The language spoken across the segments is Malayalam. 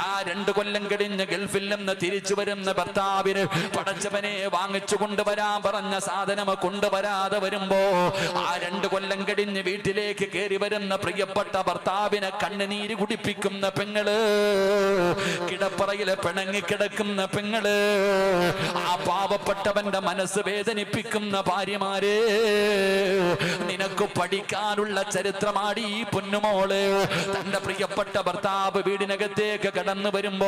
ആ രണ്ടു കൊല്ലം കഴിഞ്ഞ് ഗൾഫിൽ നിന്ന് തിരിച്ചു വരുന്ന ഭർത്താവിന് പടച്ചവനെ വാങ്ങിച്ചു കൊണ്ടുവരാൻ പറഞ്ഞ സാധനം കൊണ്ടുവരാതെ വരുമ്പോ ആ രണ്ടു കൊല്ലം കഴിഞ്ഞ് വീട്ടിലേക്ക് കയറി വരുന്ന പ്രിയപ്പെട്ട ഭർത്താവിനെ കണ്ണുനീര് കുടിപ്പിക്കുന്ന പെങ്ങൾ കിടപ്പറയിലെ പിണങ്ങി കിടക്കുന്ന പെങ്ങൾ ആ പാവപ്പെട്ടവന്റെ മനസ്സ് വേദനിപ്പിക്കുന്ന ഭാര്യമാരെ നിനക്ക് പഠിക്കാനുള്ള ചരിത്രമാടി ഈ പൊന്നുമോൾ. തന്റെ പ്രിയപ്പെട്ട ഭർത്താവ് വീടിനകത്തേക്ക് കടന്നു വരുമ്പോ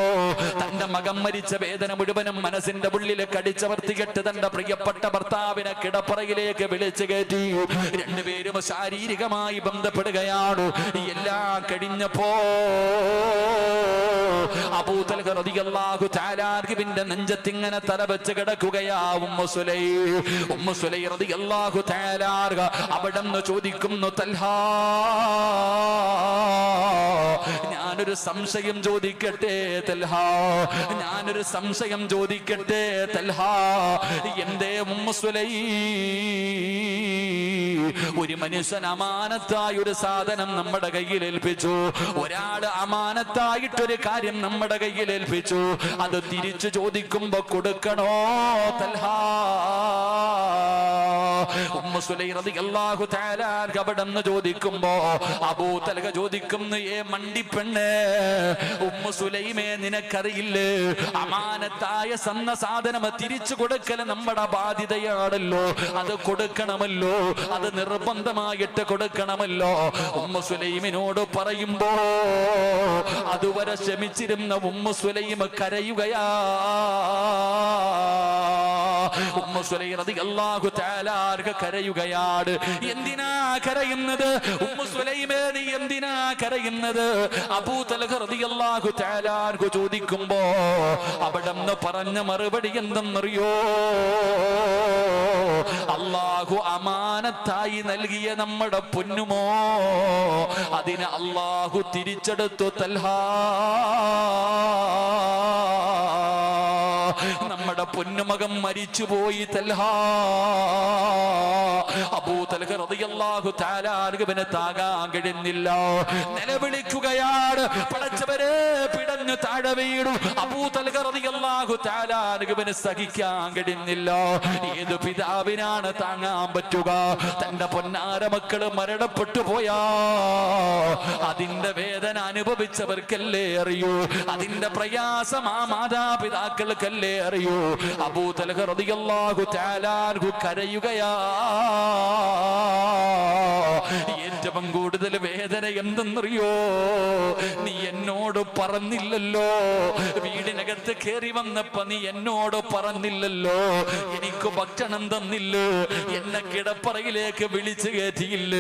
തന്റെ മകൻ മരിച്ച വേദന മുഴുവനും മനസ്സിന്റെ ഉള്ളിൽ കടിച്ചവർത്തികെട്ട് തന്റെ പ്രിയപ്പെട്ട ഭർത്താവിനെ കിടപ്പറയിലേക്ക് വിളിച്ചു കയറ്റി. രണ്ടുപേരും ശാരീരികമായി ബന്ധപ്പെടുകയാണ്. എല്ലാം കഴിഞ്ഞപ്പോ അബൂതൽഹുവിന്റെ നെഞ്ചത്തിങ്ങനെ തല വെച്ച് കിടക്കുകയാ ചോദിക്കുന്നു തൽഹാ ഞാനൊരു സംശയം ചോദിക്കട്ടെ തൽഹാ. ഞാനൊരു സംശയം ചോദിക്കട്ടെ തൽഹാ. എന്തേ ഉമ്മു സുലൈ ഒരു മനുഷ്യൻ അമാനത്തായ ഒരു സാധനം നമ്മുടെ കയ്യിൽ ഏൽപ്പിച്ചു. ഒരാൾ അമാനത്തായിട്ടൊരു കാര്യം നമ്മുടെ കയ്യിൽ ഏൽപ്പിച്ചു. അത് തിരിച്ചു ചോദിക്കുമ്പോ കൊടുക്കണോ തൽഹാ? ഉമ്മ സുലൈ റളിയല്ലാഹു തആല കബടന്ന് ചോദിക്കുമ്പോ അബൂ തൽഹ ചോദിക്കുന്നു ഏ മണ്ടിപ്പെണ്ണ് ഉമ്മ സുലൈമേ നിനക്കറിയില്ലേ? അമാനത്തായ സന്ന സാധനം തിരിച്ചു കൊടുക്കൽ നമ്മുടെ ബാധ്യതയാണല്ലോ. അത് കൊടുക്കണമല്ലോ. അത് നിർബന്ധമായിട്ട് കൊടുക്കണമല്ലോ. ഉമ്മ സുലൈമിനോട് പറയുമ്പോ അതുവരെ ക്ഷമിച്ചിരുന്ന ഉമ്മ സുലൈമ കരയുകയാ. കരയുകയാണ്? എന്തിനാ കരയുന്നത്? എന്തിനാ കരയുന്നത്? അബൂ ചോദിക്കുമ്പോ അവിടെന്ന് പറഞ്ഞ മറുപടി എന്തെന്നറിയോ? അള്ളാഹു അമാനത്തായി നൽകിയ നമ്മുടെ പൊന്നുമോ? അതിന് അള്ളാഹു തിരിച്ചെടുത്തു തൽഹാ. നമ്മുടെ പൊന്നുമകൻ മരിച്ചുപോയി തൽഹാ. കഴിയുന്നില്ല. നിലവിളിക്കുകയാണ്. പടച്ചവരെ പിടഞ്ഞു താഴെ വീണു. അബൂ തൽഹ റളിയല്ലാഹു തആല അർഗബനെ സഹിക്കാൻ കഴിയുന്നില്ല. ഏത് പിതാവിനാണ് താങ്ങാൻ പറ്റുക? തന്റെ പൊന്നാര മക്കൾ മരണപ്പെട്ടു പോയാ. അതിന്റെ വേദന അനുഭവിച്ചവർക്കല്ലേ അറിയൂ? അതിന്റെ പ്രയാസം ആ മാതാപിതാക്കൾക്കല്ലേ അറിയൂ? അബൂ തൽഹ റളിയല്ലാഹു തആല അൻഹു കരയുകയാ. ഏറ്റവും കൂടുതൽ വേദന എന്തെന്നറിയോ? നീ എന്നോട് പറഞ്ഞില്ലല്ലോ. വീടിനകത്ത് കയറി വന്നപ്പോ നീ എന്നോട് പറഞ്ഞില്ലല്ലോ. എനിക്ക് ഭക്ഷണം തന്നില്ല. എന്നെ കിടപ്പറയിലേക്ക് വിളിച്ചു കയറ്റിയില്ല.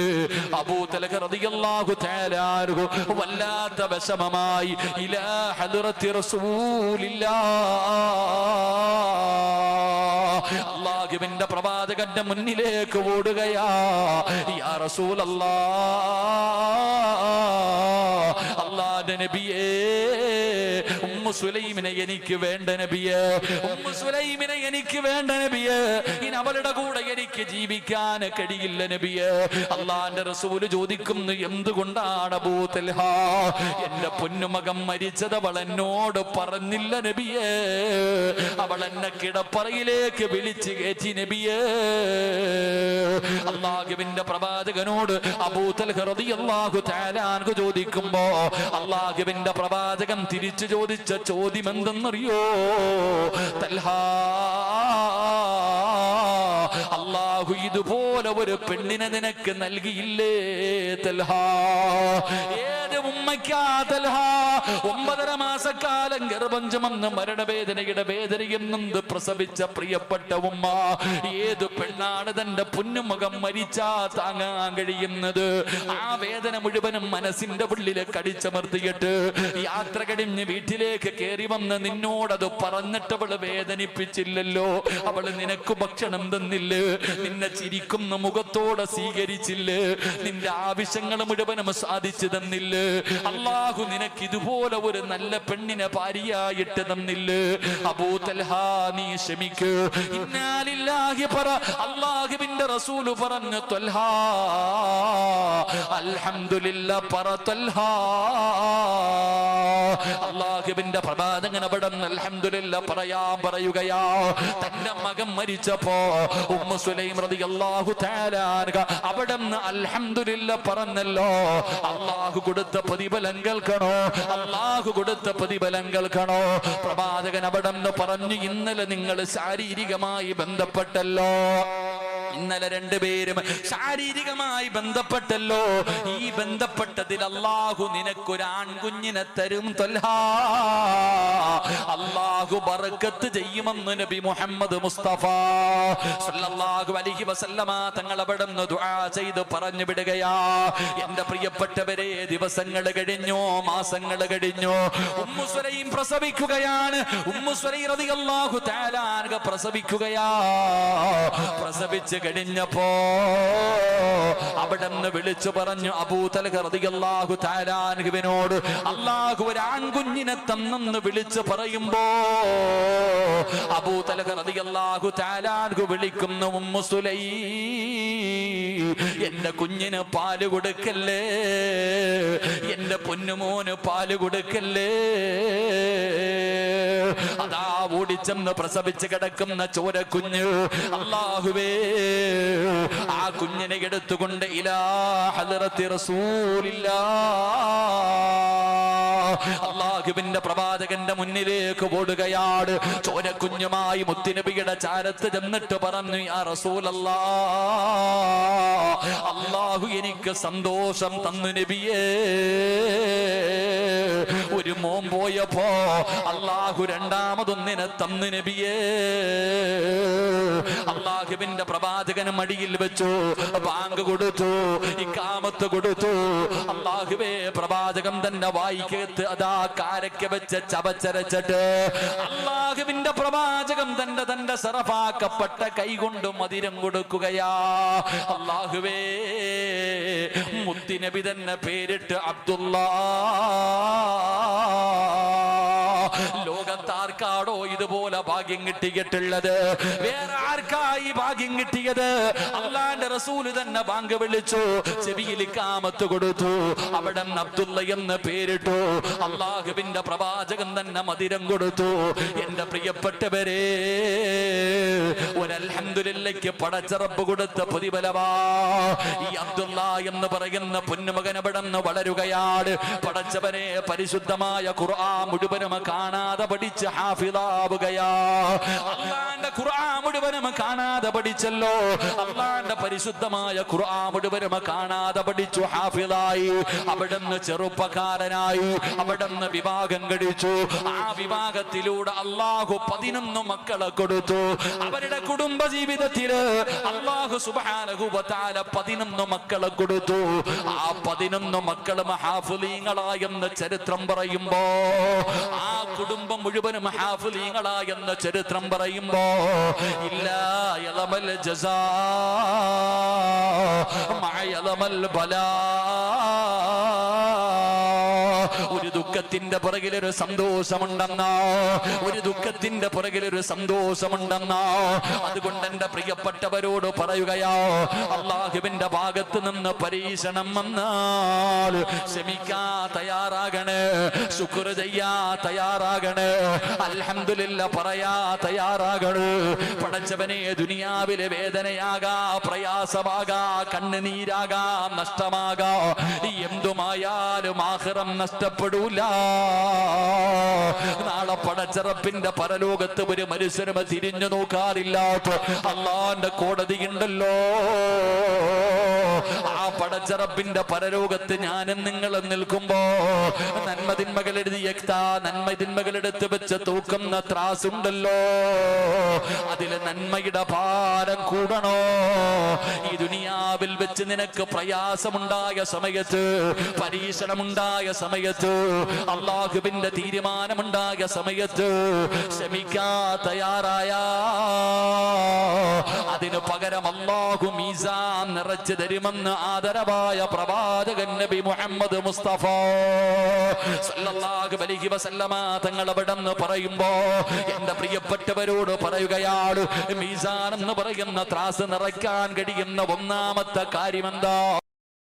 അബൂ തലക റളിയല്ലാഹു തആല അൻഹു വല്ലാത്ത വിഷമമായി. ഇലാ ഹലുറത്തി റസൂലില്ലാ. അള്ളാഹുവിന്റെ പ്രവാചകന്റെ മുന്നിലേക്ക് ഓടുകയാ. യാ റസൂലല്ലാ. നബിയേ ഉമ്മു സുലൈമിനെ എനിക്ക് വേണ്ട നബിയേ. ഉമ്മു സുലൈമിനെ എനിക്ക് വേണ്ട നബിയേ. ഇനി അവളുടെ കൂടെ എനിക്ക് ജീവിക്കാൻ കഴിയില്ല നബിയേ. അള്ളാന്റെ റസൂൽ ചോദിക്കുന്നു എന്തുകൊണ്ടാണ് അബൂ തൽഹ? എന്റെ പൊന്നുമകം മരിച്ചത് അവൾ എന്നോട് പറഞ്ഞില്ല നബിയേ. അവൾ എന്നെ കിടപ്പറയിലേക്ക് വിളിച്ചു കയറ്റി നബിയേ. അള്ളാഹുവിന്റെ പ്രവാചകനോട് അബൂതൽ റളിയല്ലാഹു തആല അൻഹു ചോദിക്കുമ്പോ അള്ളാഹുവിന്റെ പ്രവാചകൻ തിരിച്ചു ചോദിച്ച ചോദ്യം എന്തെന്നറിയോ തൽഹാ അള്ളാഹു ഇതുപോലെ ഒരു പെണ്ണിനെ നിനക്ക് നൽകിയില്ലേ? തൽഹാ ഒമ്പതര മാസക്കാലം ഗർഭം ചുമന്ന് മരണവേദനയുടെ വേദനയും നൊന്ത് പ്രസവിച്ച പ്രിയപ്പെട്ട ഉമ്മ ഏത് പെണ്ണാണ് തന്റെ പുന്നുമുഖം മരിച്ചാ താങ്ങാൻ കഴിയുന്നത്? ആ വേദന മുഴുവനും മനസ്സിന്റെ ഉള്ളിൽ കടിച്ചമർത്തിയിട്ട് യാത്ര കഴിഞ്ഞ് വീട്ടിലേക്ക് കയറി വന്ന് നിന്നോടത് പറഞ്ഞിട്ട് അവൾ വേദനിപ്പിച്ചില്ലല്ലോ. അവൾ നിനക്ക് ഭക്ഷണം തന്നില്ല? നിന്നെ ചിരിക്കുന്ന മുഖത്തോടെ സ്വീകരിച്ചില്ല? നിന്റെ ആവശ്യങ്ങൾ മുഴുവനും സാധിച്ചു തന്നില്ല? അള്ളാഹു നിനക്ക് ഇതുപോലെ ഒരു നല്ല പെണ്ണിനെ ഭാര്യയായിട്ട് തന്നില്ല? അബൂ തൽഹ നീ ക്ഷമിക്കൂ. പറ റസൂൽ പറഞ്ഞു ത്വൽഹ അൽഹംദുലില്ല പറ അവിടെ അൽഹംദുലില്ല പറയുകയാ. തന്റെ മകൻ മരിച്ചപ്പോ സുലൈം അവിടെ അൽഹംദുലില്ല പറഞ്ഞല്ലോ. അള്ളാഹു കൊടുത്ത പ്രതിഫലം കേൾക്കണോ? അള്ളാഹു കൊടുത്ത പ്രതിഫലം കേൾക്കണോ? പ്രവാചകൻ അവിടെ പറഞ്ഞു ഇന്നലെ നിങ്ങൾ ശാരീരികമായി ബന്ധപ്പെട്ടല്ലോ. ഇന്നലെ രണ്ടുപേരും ശാരീരികമായി ബന്ധപ്പെട്ടല്ലോ. ഈ ബന്ധപ്പെട്ടതിൽ അള്ളാഹു നിനക്കൊരു ആൺകുഞ്ഞിനെ തരും അള്ളാഹു ബറക്കത്ത് ചെയ്യുമെന്ന് നബി മുഹമ്മദ് മുസ്തഫ. സല്ലല്ലാഹു അലൈഹി വസല്ലമ തങ്ങൾ അവിടെ ദുആ ചെയ്ത് പറഞ്ഞു വിടുകയാ. എന്റെ പ്രിയപ്പെട്ടവരെ ദിവസങ്ങൾ കഴിഞ്ഞു മാസങ്ങൾ കഴിഞ്ഞു. ഉമ്മു സുലൈം പ്രസവിക്കുകയാണ്. ഉമ്മു സുലൈം തആല പ്രസവിക്കുകയാ. പ്രസവിച്ച് കഴിഞ്ഞപ്പോ അവിടെ നിന്ന് വിളിച്ചു പറഞ്ഞു അബൂതലഹ അൻഹുവിനോട് അള്ളാഹു ഒരു ആൺകുഞ്ഞിനെ തന്നെന്ന് വിളിച്ചു പറയുമ്പോ അബൂതലാഹു അൻഹു വിളിക്കുന്ന ഉമ്മു സുലൈ എന്റെ കുഞ്ഞിന് പാൽ കൊടുക്കല്ലേ? പൊന്നുമോന് പാൽ കൊടുക്കല്ലേ? അതാ ഓടിച്ചെന്ന് പ്രസവിച്ച് കിടക്കുന്ന ചോര കുഞ്ഞ്. അള്ളാഹുവേ ആ കുഞ്ഞിനെ എടുത്തുകൊണ്ട് ഇലാ ഹലറത്തി റസൂലില്ലാ. അള്ളാഹുവിന്റെ പ്രവാചകന്റെ മുന്നിലേക്ക് ഓടുകയാണ് ചോരക്കുഞ്ഞുമായി മുത്തിനബിയുടെ ചാരത്ത് ചെന്നിട്ട് പറഞ്ഞു യാ റസൂലല്ലാ അള്ളാഹു എനിക്ക് സന്തോഷം തന്നു നബിയേ. ഒരു മോൻ പോയപ്പോ അള്ളാഹു രണ്ടാമതൊന്നിനെ തന്നു നബിയേ. അള്ളാഹുവിന്റെ പ്രവാചകന് മടിയിൽ വെച്ചു ബാങ്ക് കൊടുത്തു ഇക്കാമത്ത് കൊടുത്തു. അള്ളാഹുവേ പ്രവാചകം തന്നെ വായിക്കത്ത് അതാ കാരക്ക വെച്ച് ചവച്ചരച്ചിട്ട് അള്ളാഹുവിന്റെ പ്രവാചകം തന്റെ തന്റെ സറഫാക്കപ്പെട്ട കൈകൊണ്ട് മതിരം കൊടുക്കുകയാ. അള്ളാഹുവേ മുത്തിനബി തന്നെ പേരിട്ട് അബ്ദുള്ള ലോകത്താർക്കാടോ ഇതുപോലെ ഭാഗ്യം കിട്ടിയിട്ടുള്ളത്? വേറെ ആർക്കായി ഭാഗ്യം കിട്ടിയത്? അള്ളാന്റെ റസൂൽ തന്നെ ബാങ്ക് വിളിച്ചു. ചെവിയിൽ കാമത്ത് കൊടുത്തു. അവിടെ അബ്ദുള്ള എന്ന് പേരിട്ടു. അള്ളാഹുവിന്റെ പ്രവാചകൻ തന്നെ മധുരം കൊടുത്തു. എന്റെ പ്രിയപ്പെട്ടവരെ ഒരൽഹന്തുലില്ലയ്ക്ക് പടച്ചറപ്പ് കൊടുത്ത പ്രതിഫലവാ ഈ അബ്ദുള്ള എന്ന് പറയുന്ന പൊന്നുമകൻ അവിടെ നിന്ന് വളരുകയാണ്? പടച്ചവനെ പരിശുദ്ധമായ ഖുർആൻ മുഴുവനും കാണാതെ പഠിച്ച് ഹാഫിളാവുകയാ അള്ളാന്റെ ഖുർആൻ മുഴുവനും കാണാതെ പഠിച്ചല്ലോ. അള്ളാന്റെ പരിശുദ്ധമായ ഖുർആൻ മുഴുവനും കാണാതെ പഠിച്ചു ഹാഫിളായി അവിടുന്ന് ചെറുപ്പക്കാരനായി അവിടുന്ന് വിവാഹം കഴിച്ചു. ആ വിവാഹത്തിലൂടെ അള്ളാഹു പതിനൊന്ന് മക്കളെ കൊടുത്തു. അവരുടെ കുടുംബ ജീവിതത്തിൽ അള്ളാഹു സുബാനഹുബത്താല പതിനൊന്ന് മക്കളെ കൊടുത്തു. ആ പതിനൊന്ന് മക്കളും ഹാഫുലീങ്ങളായെന്ന് ചരിത്രം പറയുമ്പോ ആ കുടുംബം മുഴുവനും ഹാഫുലീങ്ങളായെന്ന് ചരിത്രം പറയുമ്പോ ഇല്ല ഇളമൽ ജസാ മഴയലമൽ ബലാ. ദുഃഖത്തിന്റെ പുറകിലൊരു സന്തോഷമുണ്ടെന്നോ? ഒരു ദുഃഖത്തിന്റെ പുറകിലൊരു സന്തോഷമുണ്ടെന്നോ? അതുകൊണ്ട് എന്റെ പ്രിയപ്പെട്ടവരോട് പറയുകയോ അള്ളാഹുവിന്റെ ഭാഗത്ത് നിന്ന് പരീക്ഷണം വന്നാൽ ക്ഷമിക്കാ തയ്യാറാകണേ ശുക്ർ ചെയ്യാ തയ്യാറാകണേ അലഹമില്ല പറയാ തയ്യാറാകണേ. പടച്ചവനെ ദുനിയാവിലെ വേദനയാകാ പ്രയാസമാകാ കണ്ണുനീരാകാ നഷ്ടമാകാ. എന്തുമായാലും ആഹ്റം നഷ്ടപ്പെടൂല. പടച്ചറപ്പിന്റെ പരലോകത്ത് ഒരു മനുഷ്യനും തിരിഞ്ഞു നോക്കാറില്ലാത്ത അള്ളാന്റെ കോടതി ഉണ്ടല്ലോ. ആ പടച്ചറപ്പിന്റെ പരലോകത്ത് ഞാനും നിങ്ങളും നിൽക്കുമ്പോ നന്മതിന്മകൾ എഴുതി എക്താ നന്മതിന്മകൾ എടുത്ത് വെച്ച് തൂക്കുന്ന ത്രാസുണ്ടല്ലോ അതിലെ നന്മയുടെ ഭാരം കൂടണോ? ഈ ദുനിയാവിൽ വെച്ച് നിനക്ക് പ്രയാസമുണ്ടായ സമയത്ത് പരീക്ഷണമുണ്ടായ സമയത്ത് അള്ളാഹുവിന്റെ തീരുമാനമുണ്ടായ സമയത്ത് ക്ഷമിച്ച് ക്ഷമിക്കാൻ തയ്യാറായ. അതിനു പകരം അള്ളാഹു മീസാൻ നിറച്ചു തരുമെന്ന് ആദരവായ പ്രവാചകൻ നബി മുഹമ്മദ് മുസ്തഫ സല്ലല്ലാഹു അലൈഹി വസല്ലമ തങ്ങൾ അവിടെന്ന് പറയുമ്പോ എന്റെ പ്രിയപ്പെട്ടവരോട് പറയുകയാണ് മീസാൻ എന്ന് പറയുന്ന ത്രാസ് നിറയ്ക്കാൻ കഴിയുന്ന ഒന്നാമത്തെ കാര്യം എന്താ